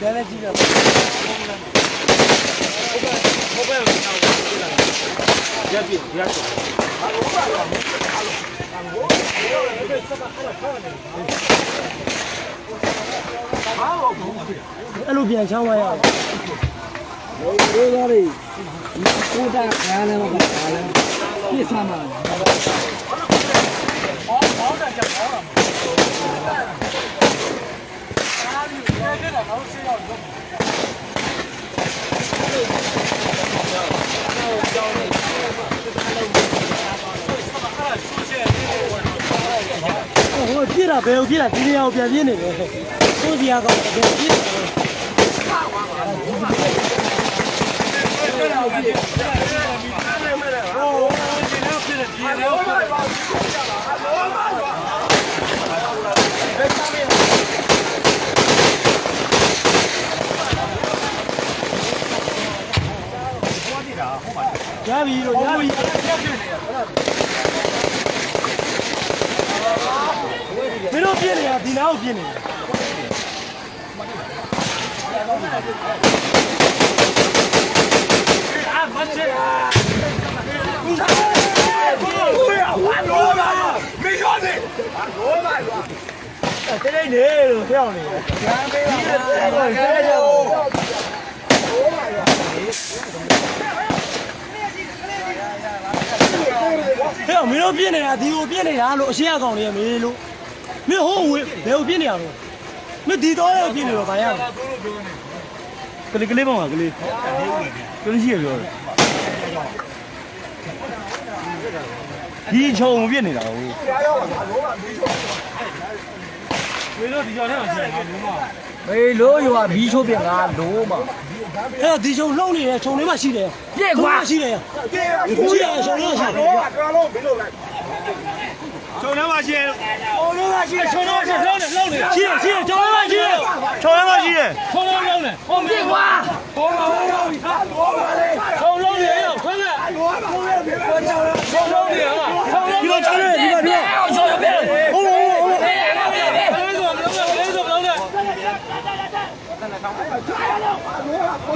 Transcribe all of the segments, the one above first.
တန်းနဲ့ကြည့်တော့ဟုတ်ပဲဟုတ်ပဲရက်ပြရက်ပြအဲ့လိုပြန်ချောင်းသွားရအောင်ဒီလိုလေးကိုတာခံလည်းမပါလည်းပြစ်ဆမ်းပါဟိုပြည့်တာဘယ်ကိုပြည့်တာဒီနေရာကိုပြန်ပြည့်နေတယ်ကိုစီယာကော င်ဘယ်ပြည့်တယ်ရပြီတော့ရပြီမင်းတို့ပြည့်နေတာဒီနားကိုပြည့်နေတယ် တိတ်နေလို့ဖျောက်နေတယ်ဟဲ့မင်း တို့ပြည့်နေတာဒီကိုပြည့်နေတာလို့အရှင်းအကောင်လေးမေးလို့မင်းဟိုဝေးဘယ်ကိုပြည့်နေရလို့မင်းဒီတော့ရပြည့်နေတော့ဘာရလဲကလေးကလေးပေါ့ကလေးကလေးရှိရပြောတယ်ဒီချုံပြည့်နေတာဟုတ် ဝေလို့ဒီကြောင်ထဲမှာရှိတယ်လုံးမဘေးလို့ရွာဘီးချိုးပြငါလို့ပါအဲ့တော့ဒီချုံလှုပ်နေတယ်ချုံလေးမှရှိတယ်ပြည့်ကွာရှိတယ်ရှိတယ်ချုံလေးမှရှိတယ်ချုံထဲမှာရှိတယ်ချုံလေးမှရှိတယ်ချုံလေးမှရှိတယ်လုံးနေလုံးနေရှိတယ်ရှိတယ်ချုံလေးမှရှိတယ်ချုံလေးမှရှိတယ်ချုံလုံးလုံးနေဟုတ်ပြည့်ကွာချုံလုံးနေရောခွဲမဲ့ချုံလုံးနေဟာချုံလုံး ဒီမှာချုံလေးဒီမှာဒီမှာ အောင်ချိုးပြည့် ဟုတ်ဟုတ်ဟုတ်ဟုတ် ပြည့်ပြည့်ပြည့် လေးစုံလုံးနေလေးစုံလုံးနေ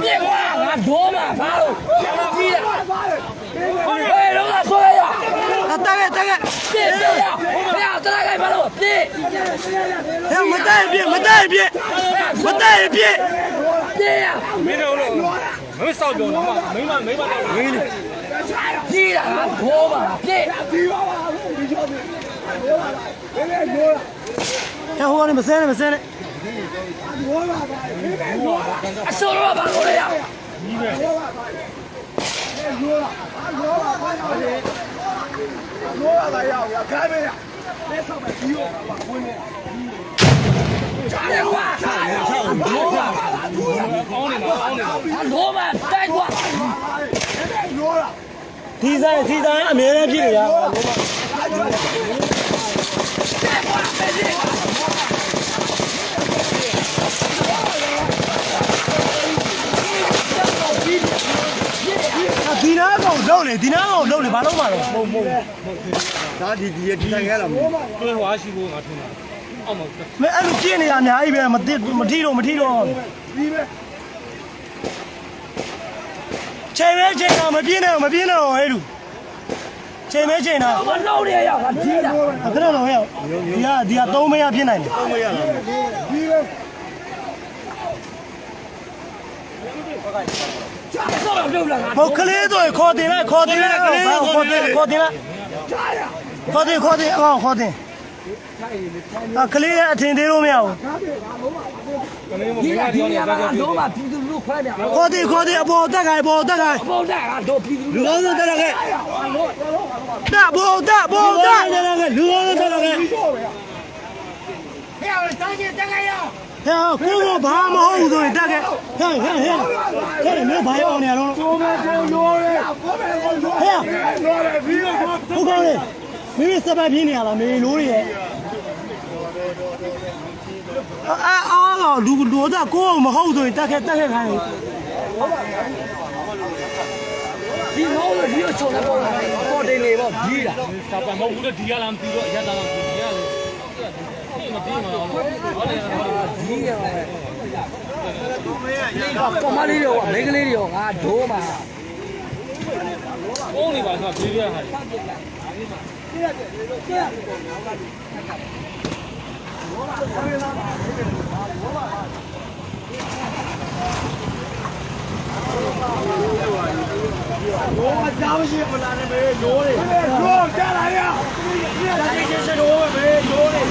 ပြည့်ကွာငါဒိုးမှာဘာလို့ကြီးတာဘယ်တော့ကဆွဲရတက်ခဲ့တက်ခဲ့ပြည့်ပြည့်ရဘယ်တော့တရခိုင်ဘာလို့ပြည့်ဟဲ့မတက်ပြည့်မတက်ပြည့်မတက်ပြည့်ပြည့်ရမင်းတို့လို့မင်းစောက်ပြောတော့မင်းမမင်းမတော့မင်းလေကြီးတာငါဒိုးမှာပြည့်ဟဲ့ဟိုကနေမစဲနဲ့မစဲနဲ့ အစိုးရဘာလို့လဲရပြည့်ကွာဒိုးမှာအောင်းနေမှာအောင်းနေမှာဒိုးမှာတိုက်ကွာဒီဆိုင်ဒီဆိုင်အများနဲ့ပြည့်နေရဒီနားကောင် လုံးလေဒီနားကောင်လုံးလေဘာလုံးမှာတော့မဟုတ်မဟုတ်ဒါဒီဒီဒီတိုင်းခဲ့လားမတွဲဟွာရှိဖို့ငါထုံးတာအောက်မှာမအဲ့လိုပြည့်နေတာအများကြီးပဲမတိမထီတော့မထီတော့ချိန်မဲချိန်တာမပြင်းနဲ့မပြင်းတော့ဟဲ့လူချိန်မဲချိန်တာမလုံးရရငါကြီးတာအခဏတော့ဟဲ့ဒီကဒီကသုံးမရပြင်းနိုင်တယ်မရလားဆောက်ပြုတ်လာငါ ဟိုကလေးဆိုခေါ်တင်လိုက်ခေါ်တင်လိုက်ကလေးခေါ်တင်ခေါ်တင်လိုက်ခေါ်တင်ခေါ်တင်အောင်ခေါ်တင်အကလေးအထင်သေးလို့မရဘူးကြီးတာကြီးတာငါဒိုးမှာပြည်သူလူခွဲတယ်ခေါ်တင်ခေါ်တင်အပေါ်တက်ခိုင်ပေါ်တက်ခိုင်ဘောတာငါဒိုးပြည်သူလူကောင်းဆုံးတက်ခိုင်တက်ပေါ်တက်ပေါ်တက်တက်ခိုင်လူကောင်းဆုံးတက်ခိုင်ဟဲ့တောင်းချင်တက်ကြရ ဟဲ့ကိုကဘာမဟုတ်ဘူးဆိုရင်တက်ခဲ့ဟဲ့ဟဲ့ဟဲ့ဟဲ့မင်းဘာရောက်နေရလုံးကိုမဲကိုလိုရဲဟဲ့လိုရဲပြီးတော့ဟုတ်ကောင်းလေမင်းစပတ်ပြင်းနေရလားမေလိုတွေရဲ့အာအာလူလူတော့ကိုမဟုတ်ဆိုရင်တက်ခဲ့တက်ခဲ့ခိုင်းဒီမောင်းလို့ဒီကိုချုံနေပေါ်လာပေါ်တင်နေပေါ့ကြီးတာစာပန်မဟုတ်ဘူးလေဒီကလာမပြီးတော့အရက်သားလာမပြီးဒီကလေ ဒီမပြီးမှာဟုတ်တယ်ကြီးရပါပဲကောင်မလေးတွေကမိန်းကလေးတွေကငါဒိုးမှာ။ပုံးနေပါဆိုပြေးပြဟာဘောကကြားမရှိမလားနဲ့ပဲရိုးတယ်ရိုးကြားလာရဒါကိစ္စစရိုးပဲရိုးတယ်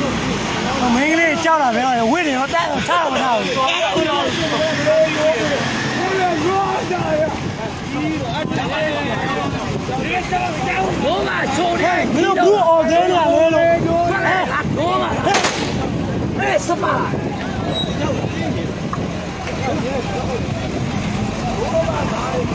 မင်း ကလေးကြောက်တာပဲဝိနေတော့တက်တော့ထားမထားဘူးဒိုးမှာချိုးတယ်မင်းတို့ဘူးအော်သေးနေရလဲလို့ဒိုးမှာဟဲ့စပါရတယ်မင်းတို့ဘူးအော်သေးနေရလဲ